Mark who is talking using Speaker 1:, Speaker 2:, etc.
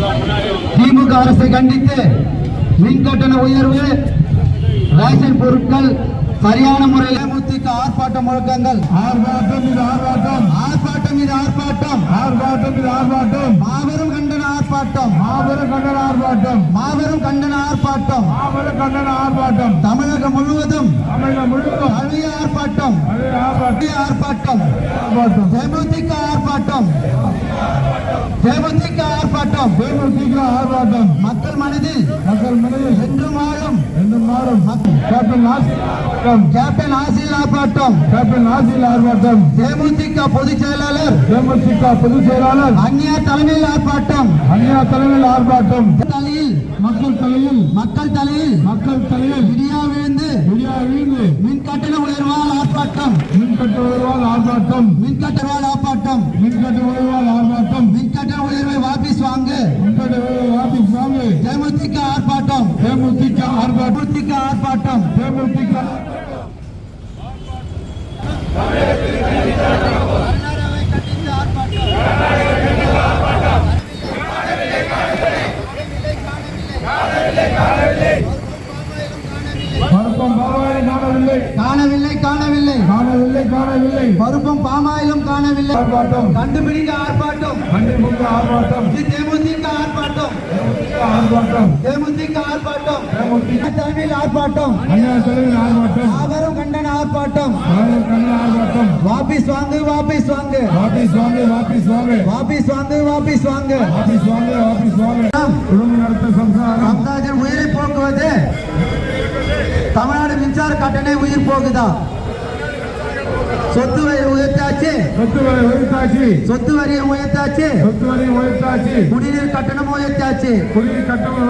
Speaker 1: திமுக அரசை கண்டித்து மின் கட்டண உயர்வு ரேஷன் பொருட்கள் சரியான முறையில் முத்திக்க ஆர்ப்பாட்ட முழக்கங்கள்.
Speaker 2: ஆர்ப்பாட்டம் இது ஆர்ப்பாட்டம்.
Speaker 1: ஆர்ப்பாட்டம் இது ஆர்ப்பாட்டம்.
Speaker 2: ஆர்ப்பாட்டம் இது ஆர்ப்பாட்டம்.
Speaker 1: மாபெரும் கண்டன ஆர்ப்பாட்டம்.
Speaker 2: மாபெரும் கண்டன ஆர்ப்பாட்டம்.
Speaker 1: மாபெரும் கண்டன ஆர்ப்பாட்டம்.
Speaker 2: மாபெரும் கண்டன ஆர்ப்பாட்டம்.
Speaker 1: தமிழகம் முழுவதும்
Speaker 2: தமிழகம் முழுவதும்.
Speaker 1: கல்வி ஆர்ப்பாட்டம்.
Speaker 2: ஆர்ப்பாட்டம்.
Speaker 1: ஆர்ப்பாட்டம்.
Speaker 2: ஆர்ப்பாட்டம்.
Speaker 1: தேமுதிக தேமுதிக ஆர்ப்பாட்டம். மக்கள் மனதில்
Speaker 2: மக்கள் மனதில்
Speaker 1: என்றும் ஆளும்
Speaker 2: என்றும் மாறும் கேப்டன் நாசில் ஆர்ப்பாட்டம்.
Speaker 1: கேப்டன் ஆசில் ஆர்ப்பாட்டம்.
Speaker 2: கேப்டன் நாசில் ஆர்ப்பாட்டம்.
Speaker 1: தேமுதிக பொதுச் செயலாளர்.
Speaker 2: தேமுதிக பொதுச் செயலாளர்.
Speaker 1: அந்நியா தலைமையில் ஆர்ப்பாட்டம்.
Speaker 2: அந்நியா தலைமையில் ஆர்ப்பாட்டம்.
Speaker 1: தலையில்.
Speaker 2: மக்கள் தலையில்.
Speaker 1: மக்கள் தலையில்.
Speaker 2: மக்கள் தலையில்.
Speaker 1: இடியா விழுந்து.
Speaker 2: விடியா வீழ்ந்து.
Speaker 1: மின் கட்டண உயர்வால் ஆர்ப்பாட்டம்.
Speaker 2: மின்கட்ட உயர்வால் ஆர்ப்பாட்டம்.
Speaker 1: மின் கட்டணவால் ஆர்ப்பாட்டம்.
Speaker 2: உயர்வால்
Speaker 1: மின் கட்டண உயர்வை வாபஸ் வாங்கு
Speaker 2: மின்கட்ட உயர்வு வாபஸ் வாங்கு
Speaker 1: தேமுதிக ஆர்ப்பாட்டம்
Speaker 2: தேமுதிக ஆர்ப்பாட்டம்
Speaker 1: தேமுதிக ஆர்ப்பாட்டம்
Speaker 2: காணவில்லை.
Speaker 1: காணவில்லை. காணவில்லை
Speaker 2: காணவில்லை. காணவில்லை
Speaker 1: பருப்பும் பாமாயிலும் காணவில்லை.
Speaker 2: ஆர்ப்பாட்டம்.
Speaker 1: கண்டுபிடிங்க ஆர்ப்பாட்டம்.
Speaker 2: கண்டிமுக ஆர்ப்பாட்டம்.
Speaker 1: இது தேமுதிக ஆர்ப்பாட்டம்.
Speaker 2: ஆர்ப்பாட்டம்.
Speaker 1: தேமுதிக ஆர்ப்பாட்டம். தலைமையில் ஆர்ப்பாட்டம்.
Speaker 2: அண்ணா தலைமையில் ஆர்ப்பாட்டம்.
Speaker 1: மாபெரும் கண்டன ஆர்ப்பாட்டம்.
Speaker 2: மாணவர் கண்ண ஆர்ப்பாட்டம்.
Speaker 1: வாபஸ் வாங்கு வாபஸ் வாங்கு.
Speaker 2: வாபஸ் வாங்க வாபஸ் வாங்க.
Speaker 1: வாபஸ் வாங்கு வாபஸ் வாங்கு.
Speaker 2: வாபஸ் வாங்க வாபஸ் வாங்க. குடும்ப நடத்த சம்சாரம்.
Speaker 1: சமுதாயத்தின் உயிரை போக்குவது தமிழ்நாடு மின்சார கட்டணை உயிர் போகுதா? சொத்து வரி உயர்த்தாச்சு?
Speaker 2: சொத்து வரி உயர்த்தாச்சு.
Speaker 1: சொத்து வரியை உயர்த்தாச்சு?
Speaker 2: சொத்து வரி உயர்த்தாச்சு.
Speaker 1: குடிநீர் கட்டணம் உயர்த்தாச்சு.
Speaker 2: குடிநீர் கட்டணம்